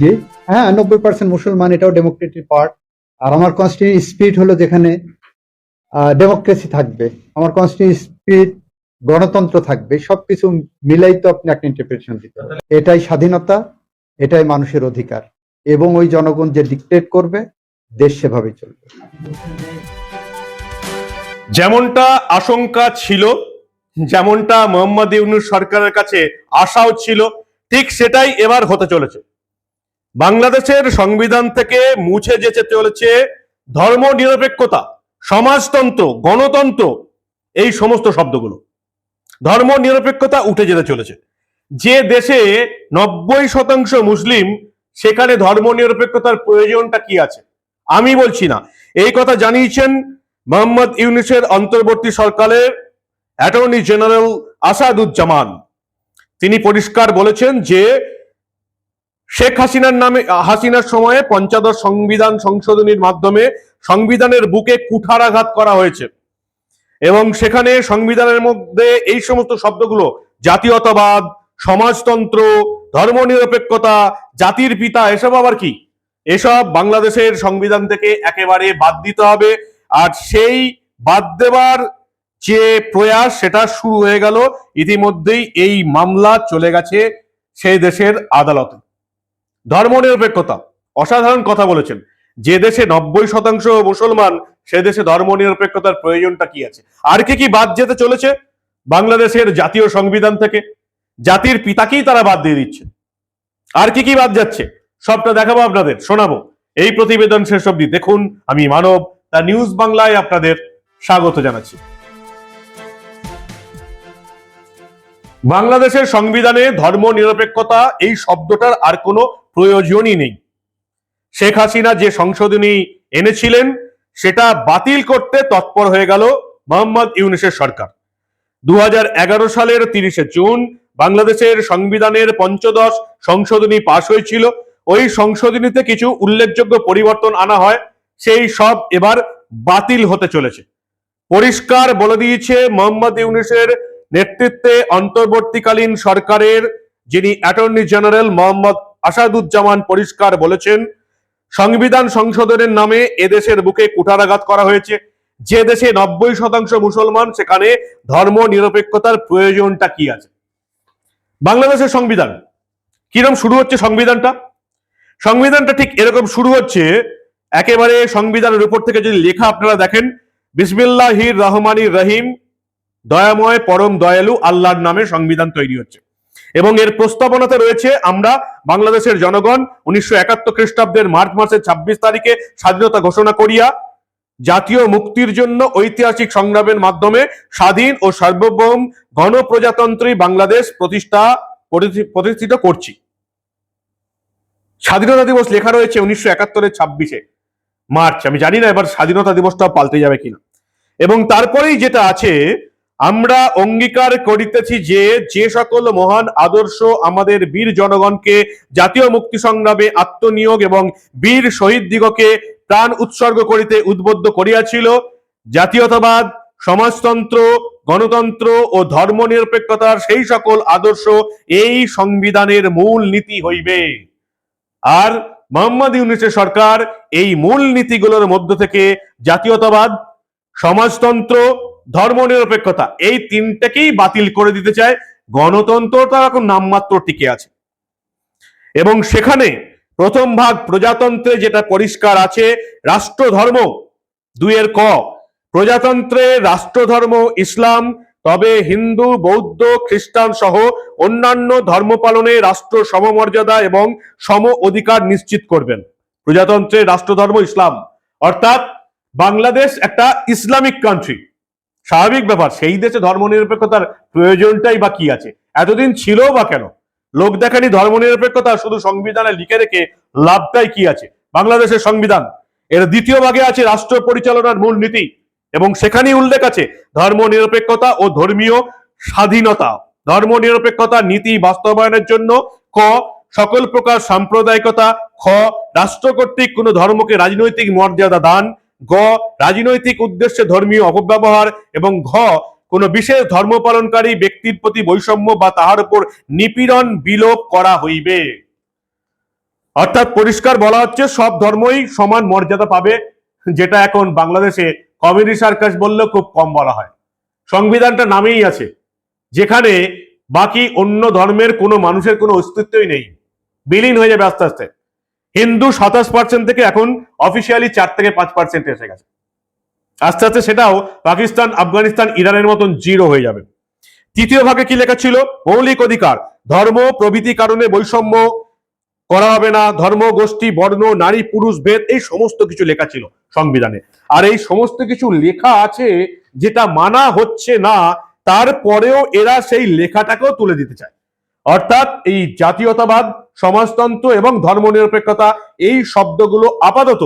জি হ্যাঁ নব্বই পার্সেন্ট মুসলমান, এটাও ডেমোক্রেটিক পার্ট আর আমার কনস্টিটিউশন স্পিরিট হলো যেখানে ডেমোক্রেসি থাকবে। আমার কনস্টিটিউশন স্পিরিট গণতন্ত্র থাকবে। সবকিছু মিলাই তো আপনি একটা ইন্টারপ্রিটেশন দিতে এটাই স্বাধীনতা, এটাই মানুষের অধিকার। এবং ওই জনগণ যে ডিক্টেট করবে, দেশ সেভাবেই চলবে। যেমনটা আশঙ্কা ছিল, যেমনটা মোহাম্মদ ইউনুস সরকারের কাছে আশাও ছিল, ঠিক সেটাই এবার হতে চলেছে। বাংলাদেশের সংবিধান থেকে মুছে যেতে চলেছে, ধর্ম নিরপেক্ষতা, সমাজতন্ত্র, গণতন্ত্র, এই সমস্ত শব্দগুলো। ধর্ম নিরপেক্ষতা উঠে যেতে চলেছে। যে দেশে নব্বই শতাংশ মুসলিম, সেখানে ধর্ম নিরপেক্ষতার প্রয়োজনটা কি আছে? আমি বলছি না। এই কথা জানিয়েছেন মোহাম্মদ ইউনিসের অন্তর্বর্তী সরকারের অ্যাটর্নি জেনারেল আসাদুজ্জামান। তিনি পরিষ্কার বলেছেন যে শেখ হাসিনার নামে হাসিনার সময়ে পঞ্চাদশ সংবিধান সংশোধনীর মাধ্যমে সংবিধানের বুকে কুঠারাঘাত করা হয়েছে। এবং সেখানে সংবিধানের মধ্যে এই সমস্ত শব্দগুলো, জাতীয়তাবাদ, সমাজতন্ত্র, ধর্মনিরপেক্ষতা, জাতির পিতা, এসব আবার কি? এসব বাংলাদেশের সংবিধান থেকে একেবারে বাদ দিতে হবে। আর সেই বাদ দেবার যে প্রয়াস, সেটা শুরু হয়ে গেল। ইতিমধ্যেই এই মামলা চলে গেছে সেই দেশের আদালতে। ধর্মনিরপেক্ষতা। অসাধারণ কথা বলেছেন। যে দেশে নব্বই শতাংশ মুসলমান, সে দেশে ধর্মনিরপেক্ষতার প্রয়োজনটা কি আছে? আর কি কি বাদ যেতে চলেছে? বাংলাদেশের জাতীয় সংবিধান থেকে। জাতির পিতাকেই তারা বাদ দিয়ে দিচ্ছে। আর কি কি বাদ যাচ্ছে? সবটা দেখাবো আপনাদের, শোনাবো। এই প্রতিবেদন শেষ অবধি দেখুন। আমি মানব তা নিউজ বাংলায় আপনাদের স্বাগত জানাচ্ছি। বাংলাদেশের সংবিধানে ধর্ম নিরপেক্ষতা এই শব্দটার আর কোনো প্রয়োজনই নেই। শেখ হাসিনা যে সংশোধনী এনেছিলেন, সেটা বাতিল করতে তৎপর হয়ে গেল মোহাম্মদ ইউনুসের সরকার। দু সালের তিরিশে জুন বাংলাদেশের সংবিধানের পঞ্চদশ সংশোধনী পাশ হয়েছিল। ওই সংশোধনীতে কিছু উল্লেখযোগ্য পরিবর্তন আনা হয়, সেই সব এবার বাতিল হতে চলেছে। পরিষ্কার বলে দিয়েছে মোহাম্মদ ইউনুসের নেতৃত্বে অন্তর্বর্তীকালীন সরকারের যিনি অ্যাটর্নি জেনারেল মোহাম্মদ আসাদুজ্জামান পরিষ্কার বলেছেন, সংবিধান সংশোধনের নামে এদেশের বুকে কুঠারাঘাত করা হয়েছে। যে দেশে নব্বই শতাংশ মুসলমান, সেখানে ধর্ম নিরপেক্ষতার প্রয়োজনটা কি আছে? বাংলাদেশের সংবিধান। কিরম শুরু হচ্ছে সংবিধানটা? সংবিধানটা ঠিক এরকম শুরু হচ্ছে, একেবারে সংবিধানের উপর থেকে যদি লেখা আপনারা দেখেন, বিসমিল্লাহির রহমানির রহিম, দয়াময় পরম দয়ালু, আল্লাহর নামে সংবিধান তৈরি হচ্ছে। এবং এর প্রস্তাবনাতে রয়েছে আমরা বাংলাদেশের জনগণ উনিশশো একাত্তর খ্রিস্টাব্দের মার্চ মাসের ছাব্বিশ তারিখে স্বাধীনতা ঘোষণা করিয়া জাতীয় মুক্তির জন্য ঐতিহাসিক সংগ্রামের মাধ্যমে স্বাধীন ও সার্বভৌম গণপ্রজাতন্ত্রী বাংলাদেশ প্রতিষ্ঠা প্রতিষ্ঠিত করছি। স্বাধীনতা দিবস লেখা রয়েছে উনিশশো একাত্তরের ছাব্বিশে মার্চ। আমি জানি না এবার স্বাধীনতা দিবসটা পাল্টে যাবে কিনা। এবং তারপরেই যেটা আছে আমরা অঙ্গীকার করিতেছি যে যে সকল মহান আদর্শ আমাদের বীর জনগণকে জাতীয় মুক্তি সংগ্রামে আত্মনিয়োগ এবং বীর শহীদ দিগকে প্রাণ উৎসর্গ করিতে উদ্বুদ্ধ করিয়াছিল, জাতীয়তাবাদ, সমাজতন্ত্র, গণতন্ত্র ও ধর্মনিরপেক্ষতার সেই সকল আদর্শ এই সংবিধানের মূল নীতি হইবে। আর মোহাম্মদ ইউনুসের সরকার এই মূল নীতিগুলোর মধ্য থেকে জাতীয়তাবাদ, সমাজতন্ত্র ধর্মনিরপেক্ষতা, এই তিনটাকেই বাতিল করে দিতে চায় গণতন্ত্রটা এখন নামমাত্র টিকে আছে। এবং সেখানে প্রথম ভাগ প্রজাতন্ত্রে যেটা পরিষ্কার আছে, রাষ্ট্রধর্ম দুইয়ের ক। প্রজাতন্ত্রে রাষ্ট্রধর্ম ইসলাম, তবে হিন্দু, বৌদ্ধ, খ্রিস্টান সহ অন্যান্য ধর্ম পালনে রাষ্ট্র সমমর্যাদা এবং সম অধিকার নিশ্চিত করবেন। প্রজাতন্ত্রে রাষ্ট্রধর্ম ইসলাম। অর্থাৎ বাংলাদেশ একটা ইসলামিক কান্ট্রি স্বাভাবিক ব্যাপার, সেই দেশে ধর্মনিরপেক্ষতার প্রয়োজনটাই বা কি আছে? এতদিন ছিল বা কেন? লোক দেখানি ধর্মনিরপেক্ষতা, শুধু সংবিধানে লিখে রেখে লাভটাই কি আছে? বাংলাদেশের সংবিধান। এর দ্বিতীয় ভাগে আছে রাষ্ট্র পরিচালনার মূল নীতি এবং সেখানেই উল্লেখ আছে ধর্ম নিরপেক্ষতা ও ধর্মীয় স্বাধীনতা। ধর্ম নিরপেক্ষতা নীতি বাস্তবায়নের জন্য ক, সকল প্রকার সাম্প্রদায়িকতা, খ, রাষ্ট্র কর্তৃক কোনো ধর্মকে রাজনৈতিক মর্যাদা দান গ, রাজনৈতিক উদ্দেশ্যে ধর্মীয় অপব্যবহার এবং ঘ, কোন বিশেষ ধর্ম পালনকারী ব্যক্তির প্রতি বৈষম্য বা তাহার উপর নিপীড়ন বিলোপ করা হইবে। অর্থাৎ পরিষ্কার বলা হচ্ছে, সব ধর্মই সমান মর্যাদা পাবে, যেটা এখন বাংলাদেশে কমিউনি সার্কাস বললেও খুব কম বলা হয়। সংবিধানটা নামেই আছে, যেখানে বাকি অন্য ধর্মের কোনো মানুষের কোনো অস্তিত্বই নেই। বিলীন হয়ে যাবে আস্তে আস্তে। হিন্দু সাতাশ পার্সেন্ট থেকে এখন অফিসিয়ালি চার থেকে পাঁচ পার্সেন্ট এসে গেছে। আস্তে আস্তে সেটাও পাকিস্তান, আফগানিস্তান, ইরানের মতন জিরো হয়ে যাবে। তৃতীয় ভাগে কি লেখা ছিল? মৌলিক অধিকার, ধর্ম, প্রভৃতি কারণে বৈষম্য করা হবে না, ধর্ম, গোষ্ঠী, বর্ণ, নারী, পুরুষ, ভেদ, এই সমস্ত কিছু লেখা ছিল সংবিধানে। আর এই সমস্ত কিছু লেখা আছে যেটা মানা হচ্ছে না, তারপরেও এরা সেই লেখাটাকেও তুলে দিতে চায়। অর্থাৎ এই জাতীয়তাবাদ, সমাজতন্ত্র এবং ধর্মনিরপেক্ষতা, এই শব্দগুলো আপাতত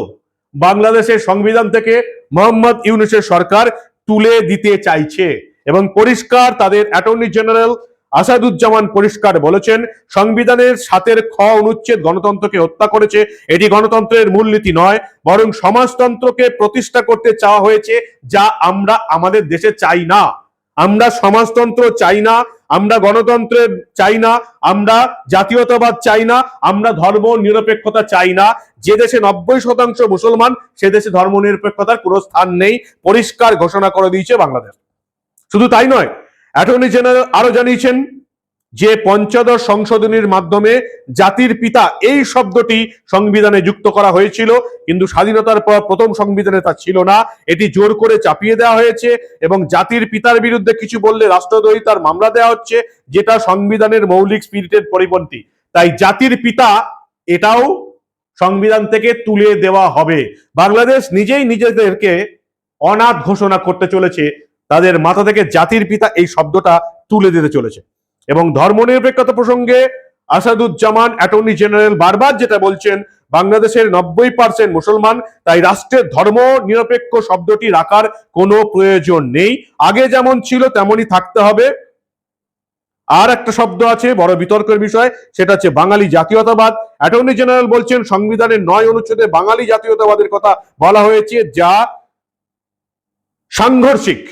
বাংলাদেশের সংবিধান থেকে মোহাম্মদ ইউনুসের সরকার তুলে দিতে চাইছে এবং পরিষ্কার তাদের অ্যাটর্নি জেনারেল আসাদুজ্জামান পরিষ্কার বলেছেন, সংবিধানের সাতের খ অনুচ্ছেদ গণতন্ত্রকে হত্যা করেছে। এটি গণতন্ত্রের মূলনীতি নয়, বরং সমাজতন্ত্রকে প্রতিষ্ঠা করতে চাওয়া হয়েছে যা আমরা আমাদের দেশে চাই না। আমরা সমাজতন্ত্র চাই না আমরা গণতন্ত্রের চাই না, আমরা জাতীয়তাবাদ চাই না, আমরা ধর্ম নিরপেক্ষতা চাই না। যে দেশে নব্বই শতাংশ মুসলমান, সে দেশে ধর্ম নিরপেক্ষতার কোনো স্থান নেই, পরিষ্কার ঘোষণা করে দিয়েছে বাংলাদেশ। শুধু তাই নয়, অ্যাটর্নি জেনারেল আরও জানিয়েছেন যে পঞ্চদশ সংশোধনীর মাধ্যমে জাতির পিতা এই শব্দটি সংবিধানে যুক্ত করা হয়েছিল, কিন্তু স্বাধীনতার পর প্রথম সংবিধানে তা ছিল না। এটি জোর করে চাপিয়ে দেওয়া হয়েছে এবং জাতির পিতার বিরুদ্ধে কিছু বললে রাষ্ট্রদ্রোহিতার মামলা দেওয়া হচ্ছে, যেটা সংবিধানের মৌলিক স্পিরিটের পরিপন্থী। তাই জাতির পিতা এটাও সংবিধান থেকে তুলে দেওয়া হবে। বাংলাদেশ নিজেই নিজেদেরকে অনাথ ঘোষণা করতে চলেছে। তাদের মাথা থেকে জাতির পিতা এই শব্দটা তুলে দিতে চলেছে। এবং ধর্মনিরপেক্ষতা প্রসঙ্গে আসাদুজ্জামান অ্যাটর্নি জেনারেল বারবার যেটা বলছেন, বাংলাদেশের নব্বই পার্সেন্ট মুসলমান, তাই রাষ্ট্রের ধর্ম নিরপেক্ষ শব্দটি রাখার কোনো প্রয়োজন নেই। আগে যেমন ছিল, তেমনই থাকতে হবে। আর একটা শব্দ আছে, বড় বিতর্কের বিষয়, সেটা হচ্ছে বাঙালি জাতীয়তাবাদ। অ্যাটর্নি জেনারেল বলছেন, সংবিধানের নয় অনুচ্ছেদে বাঙালি জাতীয়তাবাদের কথা বলা হয়েছে, যা সাংঘর্ষিক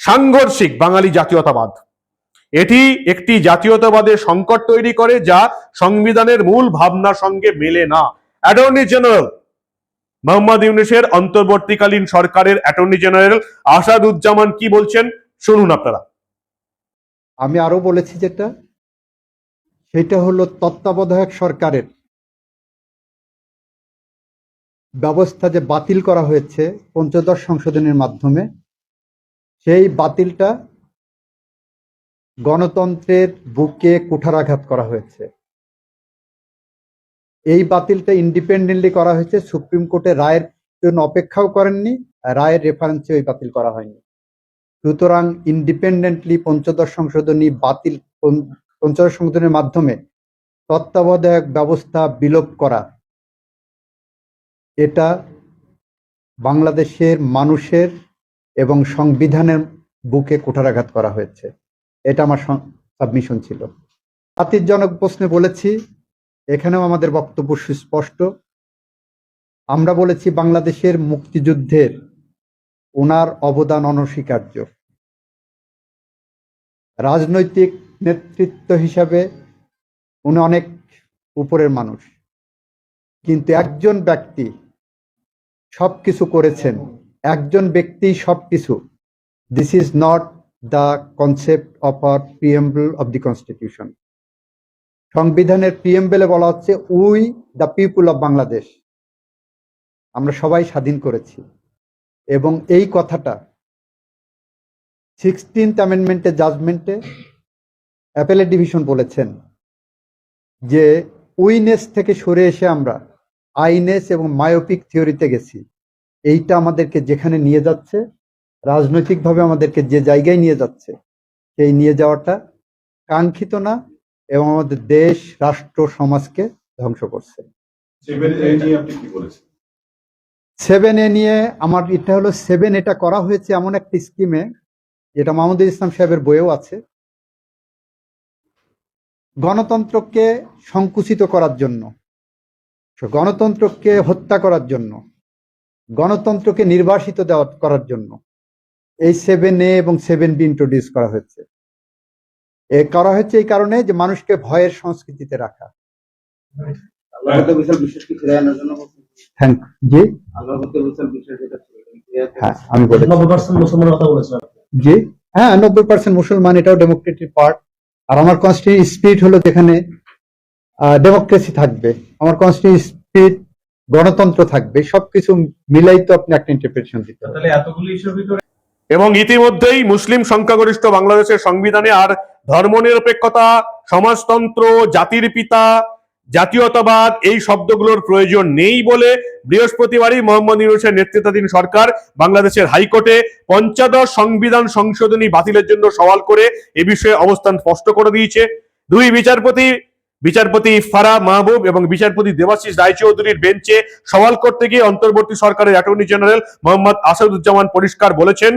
সাংঘর্ষিক বাঙালি জাতীয়তাবাদ। এটি একটি জাতীয়তাবাদের সংকট তৈরি করে যা সংবিধানের মূল ভাবনার সঙ্গে মেলে না। অ্যাটর্নি জেনারেল মোহাম্মদ ইউনুসের অন্তর্বর্তীকালীন সরকারের অ্যাটর্নি জেনারেল আসাদুজ্জামান কি বলছেন শুনুন আপনারা। আমি আরও বলেছি যেটা, সেটা হলো তত্ত্বাবধায়ক সরকারের ব্যবস্থা যে বাতিল করা হয়েছে পঞ্চদশ সংশোধনের মাধ্যমে, সেই বাতিলটা গণতন্ত্রের বুকে কুঠারাঘাত করা হয়েছে। এই বাতিলটা ইন্ডিপেন্ডেন্টলি করা হয়েছে। সুপ্রিম কোর্টের রায়ের জন্য অপেক্ষাও করেননি, রায়ের রেফারেন্সে ওই বাতিল করা হয়নি। সুতরাং ইন্ডিপেন্ডেন্টলি পঞ্চদশ সংশোধনী বাতিল পঞ্চ- পঞ্চদশ সংশোধনের মাধ্যমে তত্ত্বাবধায়ক ব্যবস্থা বিলোপ করা, এটা বাংলাদেশের মানুষের এবং সংবিধানের বুকে কুঠারাঘাত করা হয়েছে। এটা আমার সাবমিশন ছিল। জাতিরজনক প্রশ্নে বলেছি, এখানেও আমাদের বক্তব্য সুস্পষ্ট। আমরা বলেছি বাংলাদেশের মুক্তিযুদ্ধের ওনার অবদান অনস্বীকার্য। রাজনৈতিক নেতৃত্ব হিসাবে উনি অনেক উপরের মানুষ। কিন্তু একজন ব্যক্তি সব কিছু করেছেন, একজন ব্যক্তি সবকিছু। This is not the concept of R preamble of the constitution. সংবিধানের প্রিএম্বলে বলা হচ্ছে, we the people of Bangladesh. আমরা সবাই স্বাধীন করেছি। এবং এই কথাটা সিক্সটিন্থ অ্যামেন্ডমেন্টের জাজমেন্টে অ্যাপেলেট ডিভিশন বলেছেন যে, উইনেস থেকে সরে এসে আমরা আইনেস এবং মায়োপিক থিওরিতে গেছি। এইটা আমাদেরকে যেখানে নিয়ে যাচ্ছে রাজনৈতিকভাবে আমাদেরকে যে জায়গায় নিয়ে যাচ্ছে সেই নিয়ে যাওয়াটা কাঙ্ক্ষিত না এবং আমাদের দেশ রাষ্ট্র সমাজকে ধ্বংস করছে। সেভেন এ নিয়ে আমার এটা হলো সেভেন এটা করা হয়েছে এমন একটা স্কিমে যেটা মাহমুদুল ইসলাম সাহেবের বইয়েও আছে। গণতন্ত্রকে সংকুচিত করার জন্য গণতন্ত্রকে হত্যা করার জন্য গণতন্ত্রকে নির্বাসিত দেওয়া করার জন্য। এই সেভেন এ এবং সেভেন বি ইন্ট্রোডিউস করা হয়েছে। এ করা হয়েছে এই কারণে যে মানুষকে ভয়ের সংস্কৃতিতে রাখা? থ্যাংক জি? হ্যাঁ আমি। জি? হ্যাঁ নব্বই পার্সেন্ট মুসলমান এটাও ডেমোক্রেটিক পার্ট আর আমার কনস্টিটিউশন স্পিরিট হলো যেখানে ডেমোক্রেসি থাকবে। আমার কনস্টিটিউশন স্পিরিট গণতন্ত্র থাকবে। সবকিছু মিলাই তো আপনি একটা ইন্টারপ্রিটেশন দিতে হবে। তাহলে এতগুলো ইস্যুর ভিতরে এবং ইতিমধ্যেই মুসলিম সংখ্যাগরিষ্ঠ বাংলাদেশের সংবিধানে আর ধর্মনিরপেক্ষতা, সমাজতন্ত্র, জাতির পিতা, জাতীয়তাবাদ এই শব্দগুলোর প্রয়োজন নেই বলে বৃহস্পতিবারই মোহাম্মদ ইউনুসের নেতৃত্বাধীন সরকার বাংলাদেশের হাইকোর্টে পঞ্চদশ সংবিধান সংশোধনী বাতিলের জন্য সওয়াল করে এ বিষয়ে অবস্থান স্পষ্ট করে দিয়েছে। দুই বিচারপতি বিচারপতি ফারা মাহবুব এবং বিচারপতি দেবাশিস রায়চৌধুরীর বেঞ্চে সওয়াল করতে গিয়ে অন্তর্বর্তী সরকারের অ্যাটর্নি জেনারেল মোহাম্মদ আসাদুজ্জামান পরিষ্কার বলেছেন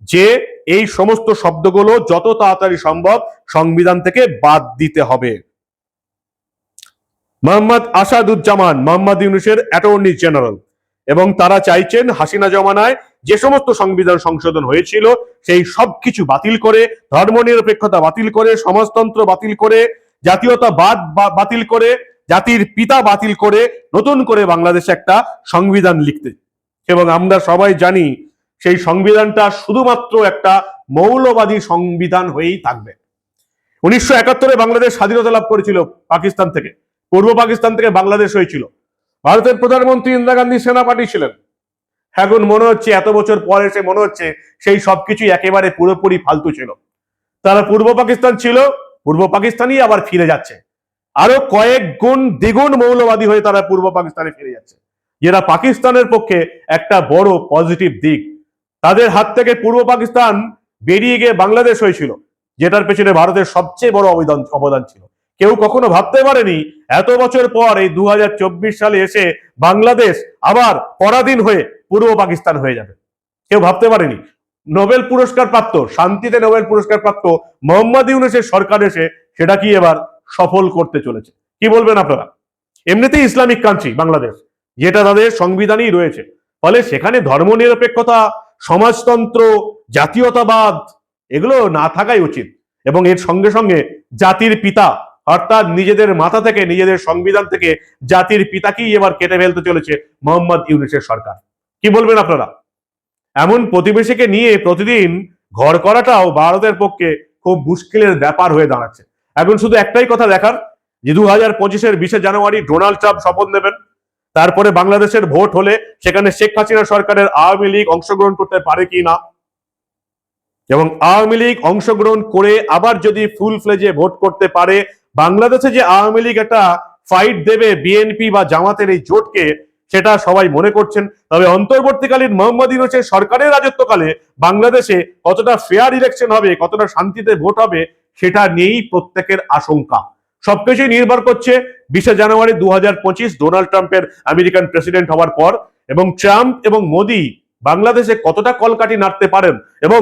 যে এই সমস্ত শব্দগুলো যত তাড়াতাড়ি সম্ভব সংবিধান থেকে বাদ দিতে হবে। মোহাম্মদ আসাদুজ্জামান, মোহাম্মদ ইউনুসের অ্যাটর্নি জেনারেল এবং তারা চাইছেন হাসিনা জমানায় যে সমস্ত সংবিধান সংশোধন হয়েছিল সেই সবকিছু বাতিল করে, ধর্মনিরপেক্ষতা বাতিল করে, সমাজতন্ত্র বাতিল করে, জাতীয়তাবাদ বা- বাতিল করে, জাতির পিতা বাতিল করে নতুন করে বাংলাদেশে একটা সংবিধান লিখতে। এবং আমরা সবাই জানি সেই সংবিধানটা শুধুমাত্র একটা মৌলবাদী সংবিধান হয়েই থাকবে। উনিশশো একাত্তরে বাংলাদেশ স্বাধীনতা লাভ করেছিল পাকিস্তান থেকে। পূর্ব পাকিস্তান থেকে বাংলাদেশ হয়েছিল। ভারতের প্রধানমন্ত্রী ইন্দিরা গান্ধী সেনা পাঠিয়েছিলেন এখন মনে হচ্ছে এত বছর পর এসে মনে হচ্ছে সেই সবকিছুই একেবারে পুরোপুরি ফালতু ছিল। তারা পূর্ব পাকিস্তান ছিল, পূর্ব পাকিস্তানই আবার ফিরে যাচ্ছে। আরও কয়েক গুণ দ্বিগুণ মৌলবাদী হয়ে তারা পূর্ব পাকিস্তানে ফিরে যাচ্ছে। যেটা পাকিস্তানের পক্ষে একটা বড় পজিটিভ দিক। তাদের হাত থেকে পূর্ব পাকিস্তান বেরিয়ে গিয়ে বাংলাদেশ হয়েছিল, যেটার পেছনে ভারতের সবচেয়ে বড় অবদান অবদান ছিল। কেউ কখনো ভাবতে পারেনি, এত বছর পর এই দুহাজার চব্বিশ সালে এসে বাংলাদেশ আবার পরাধীন হয়ে পূর্ব পাকিস্তান হয়ে যাবে। কেউ ভাবতে পারেনি, নোবেল পুরস্কার প্রাপ্ত, শান্তিতে নোবেল পুরস্কার প্রাপ্ত মোহাম্মদ ইউনুসের সরকার এসে সেটা কি এবার সফল করতে চলেছে? কি বলবেন আপনারা? এমনিতেই ইসলামিক কান্ট্রি বাংলাদেশ, যেটা তাদের সংবিধানেই রয়েছে। ফলে সেখানে ধর্মনিরপেক্ষতা সমাজতন্ত্র, জাতীয়তাবাদ, এগুলো না থাকাই উচিত। এবং এর সঙ্গে সঙ্গে জাতির পিতা, অর্থাৎ নিজেদের মাথা থেকে, নিজেদের সংবিধান থেকে জাতির পিতাকেই এবার কেটে ফেলতে চলেছে মোহাম্মদ ইউনুসের সরকার। কি বলবেন আপনারা? এমন প্রতিবেশীকে নিয়ে প্রতিদিন ঘর করাটাও ভারতের পক্ষে খুব মুশকিলের ব্যাপার হয়ে দাঁড়াচ্ছে। এখন শুধু একটাই কথা দেখার, যে দু হাজার পঁচিশের বিশে জানুয়ারি ডোনাল্ড ট্রাম্প শপথ নেবেন। তারপরে বাংলাদেশের ভোট হলে সেখানে শেখ হাসিনা সরকারের আওয়ামী লীগ অংশগ্রহণ করতে পারে কি না? এবং আওয়ামী লীগ অংশগ্রহণ করে আবার যদি ফুল ফ্লেজে ভোট করতে পারে, বাংলাদেশে যে আওয়ামী লীগ একটা ফাইট দেবে বিএনপি বা জামাতের এই জোটকে, সেটা সবাই মনে করছেন। তবে অন্তর্বর্তীকালীন মোহাম্মদ ইউনুসের সরকারের রাজত্বকালে বাংলাদেশে কতটা ফেয়ার ইলেকশন হবে, কতটা শান্তিতে ভোট হবে, সেটা নিয়েই প্রত্যেকের আশঙ্কা। সবকিছুই নির্ভর করছে বিশে জানুয়ারি দু হাজার পঁচিশ ডোনাল্ড ট্রাম্পের আমেরিকান প্রেসিডেন্ট হওয়ার পর, এবং ট্রাম্প এবং মোদি বাংলাদেশে কতটা কলকাটি নাড়তে পারেন, এবং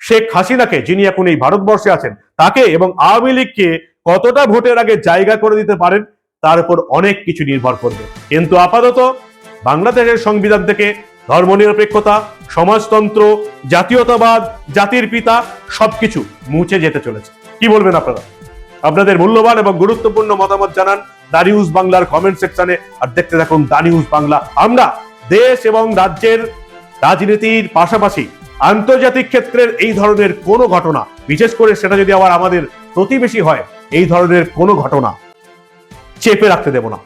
শেখ হাসিনাকে, যিনি এখন এই ভারতবর্ষে আছেন, তাকে এবং আওয়ামী লীগকে কতটা ভোটের আগে জায়গা করে দিতে পারেন, তার উপর অনেক কিছু নির্ভর করবে। কিন্তু আপাতত বাংলাদেশের সংবিধান থেকে ধর্মনিরপেক্ষতা, সমাজতন্ত্র, জাতীয়তাবাদ, জাতির পিতা সবকিছু মুছে যেতে চলেছে। কি বলবেন আপনারা? আপনাদের মূল্যবান এবং গুরুত্বপূর্ণ মতামত জানান দা নিউজ বাংলার কমেন্ট সেকশনে আর দেখতে থাকুন দা নিউজ বাংলা। আমরা দেশ এবং রাজ্যের রাজনীতির পাশাপাশি আন্তর্জাতিক ক্ষেত্রের এই ধরনের কোনো ঘটনা, বিশেষ করে সেটা যদি আবার আমাদের প্রতিবেশী হয়, এই ধরনের কোনো ঘটনা চেপে রাখতে দেব না।